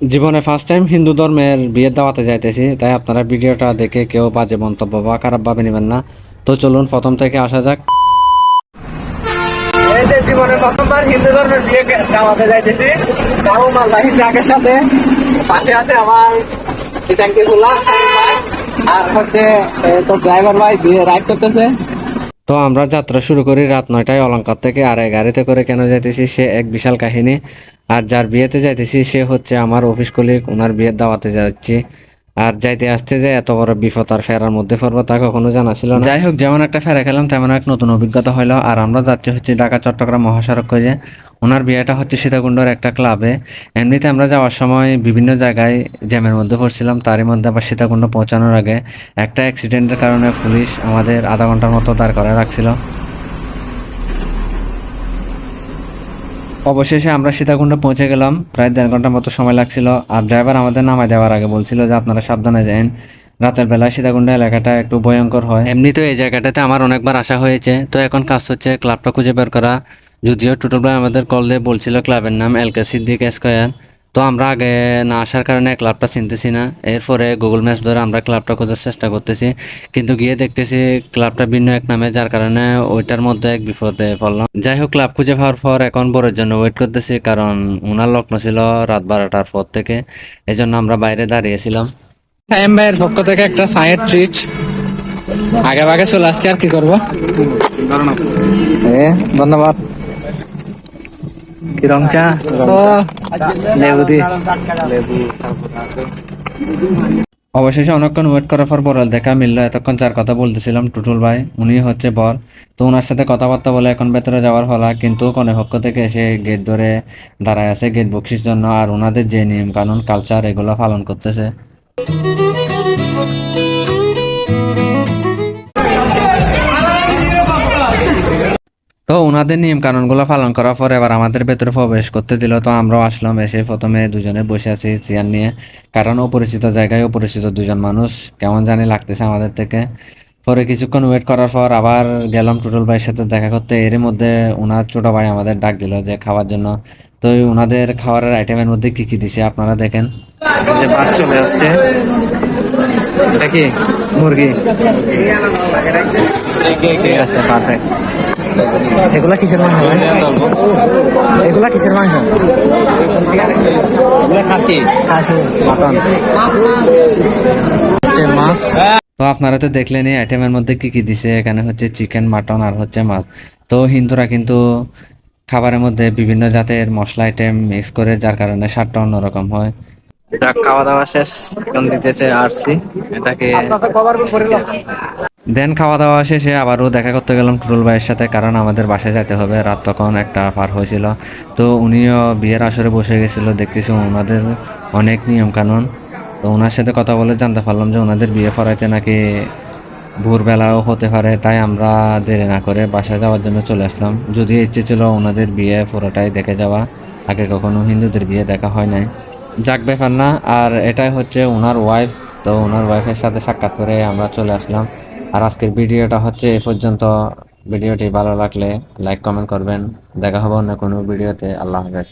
জীবনে first time Hindu ধর্মের বিয়ের দাওয়াতে যাইতেছি, তাই আপনারা ভিডিওটা দেখে কেউ বাজে মন্তব্য বা খারাপ ভাবে নেবেন না। তো চলুন প্রথম থেকে আসা যাক। জীবনে প্রথমবার হিন্দু ধর্মের বিয়ে দাওয়াতে যাইতেছি আর হচ্ছে তো ড্রাইভার ভাই রাইড করতেছে। তো আমরা যাত্রা শুরু করি রাত নয়টায় অলঙ্কার থেকে, আর এই গাড়িতে করে কেন যাইতেছি সে এক বিশাল কাহিনী। আর যার বিয়েতে যাইতেছি সে হচ্ছে আমার অফিস কলিগ ওনার বিয়ের দাওয়াতে যাচ্ছি। আর যাইতে আসতে যে এত বড় বিপদ আর ফেরার মধ্যে পড়ব তা কখনো জানা ছিল না। যাই হোক, যেমন একটা ফেরা খেলাম, তেমন এক নতুন অভিজ্ঞতা হলো। আর আমরা যাচ্ছি হচ্ছে ঢাকা, চট্টগ্রাম মহাসড়ক করে ওনার বিয়েটা হচ্ছে সীতাকুণ্ডর একটা ক্লাবে। এমনিতে আমরা যাওয়ার সময় বিভিন্ন জায়গায় জ্যামের মধ্যে পড়ছিলাম। তারই মধ্যে আবার সীতাকুণ্ড পৌঁছানোর আগে একটা অ্যাক্সিডেন্টের কারণে পুলিশ আমাদের আধা ঘণ্টার মতো দাঁড় করায় রাখছিল। অবশেষে আমরা সীতাকুণ্ড পৌঁছে গেলাম। প্রায় দেড় ঘণ্টার মতো সময় লাগছিল আর ড্রাইভার আমাদের নামায় দেওয়ার আগে বলছিল যে আপনারা সাবধানে যান। রাতের বেলায় সীতাকুণ্ড এলাকাটা একটু ভয়ঙ্কর হয়। এমনিতেও এই জায়গাটাতে আমার অনেকবার আসা হয়েছে। তো এখন কাজ হচ্ছে ক্লাবটা খুঁজে বের করা। যদিও টোটো ভাই আমাদের কল দিয়ে বলছিল ক্লাবের নাম এলকে সিদ্দিক স্কোয়ার। তো আমরা আগে না আসার কারণে ক্লাবটা চিনতেছি না। এরপরে গুগল ম্যাপ ধরে আমরা ক্লাবটা খোঁজার চেষ্টা করতেছি। কিন্তু গিয়ে দেখতেছি ক্লাবটা ভিন্ন এক নামে যার কারণে ওইটার মধ্যে এক বিপদে পড়লাম। যাই হোক ক্লাব খুঁজে পাওয়ার পর এখন বড়ের জন্য ওয়েট করতেছি কারণ ওনার লগ্ন ছিল রাত বারোটার পর থেকে। এই জন্য আমরা বাইরে দাঁড়িয়েছিলাম। সাইম ভাইয়ের পক্ষ থেকে একটা সাইড ট্রিট আগে ভাগে চলে আসছি আর কি করব? এ ধন্যবাদ কিরম চা লেবু দি। অবশেষে অনেকক্ষণ ওয়েট করার পর বড়ল দেখা মিললো। এতক্ষণ যার কথা বলতেছিলাম টুটুল ভাই উনি হচ্ছে বর। তো ওনার সাথে কথাবার্তা বলে এখন ভেতরে যাওয়ার হলা কিন্তু কনে পক্ষ থেকে এসে গেট ধরে দাঁড়ায় আছে গেট বক্সির জন্য আর ওনাদের যে নিয়ম কানুন কালচার এগুলো পালন করতেছে। তো ওনাদের নিয়ম কানুনগুলো পালন করার পর এবার আমাদের ভেতরে প্রবেশ করতে দিল। তো আমরাও আসলাম এসে প্রথমে দুজনে বসে আছি চেয়ার নিয়ে। কারণ অপরিচিত জায়গায় অপরিচিত দুজন মানুষ, কেমন জানি লাগতেছে আমাদের থেকে। পরে কিছুক্ষণ ওয়েট করার পর আবার গেলাম টুটুল ভাইয়ের সাথে দেখা করতে। এর মধ্যে ওনার ছোট ভাই আমাদের ডাক দিল যে খাওয়ার জন্য। তো ওনাদের খাবারের আইটেমের মধ্যে কি কি দিছে আপনারা দেখেন। ভাত চলে আসছে। মুরগি? এগুলা কিসের মাংস এগুলা কিসের মাংস? খাসি। খাসি মাটন। মাছ। তো আপনারা তো দেখলেনই আইটেমের মধ্যে কি কি দিছে? এখানে হচ্ছে চিকেন মাটন আর হচ্ছে মাছ। তো হিন্দুরা কিন্তু খাবারের মধ্যে বিভিন্ন জাতের মশলা আইটেম মিক্স করে যার কারণে স্বাদটা অন্যরকম হয়। এটা খাওয়া দাওয়া শেষ এখন দিতেছে আরসি। এটাকে দেন খাওয়া দাওয়া শেষে আবারও দেখা করতে গেলাম টুটুল ভাইয়ের সাথে, কারণ আমাদের বাসায় যেতে হবে। রাত তখন একটা পার হয়েছিল। তো উনিও বিয়ের আসরে বসে গেছিল, দেখতেছি ওনাদের অনেক নিয়ম কানুন তো ওনার সাথে কথা বলে জানতে পারলাম যে ওনাদের বিয়ে ফরাইতে নাকি ভোরবেলাও হতে পারে। তাই আমরা দেরি না করে বাসায় যাওয়ার জন্য চলে আসলাম। যদিও ইচ্ছে ছিল ওনাদের বিয়ে পুরোটাই দেখে যাওয়া। আগে কখনো হিন্দুদের বিয়ে দেখা হয় নাই। যাক, ব্যাপার না। আর এটাই হচ্ছে ওনার ওয়াইফ তো ওনার ওয়াইফের সাথে সাক্ষাৎ করে আমরা চলে আসলাম। আর আজকের ভিডিওটা হচ্ছে এ পর্যন্ত। ভিডিওটি ভালো লাগলে লাইক, কমেন্ট করবেন। দেখা হবে অন্য কোনো ভিডিওতে। আল্লাহ হাফেজ।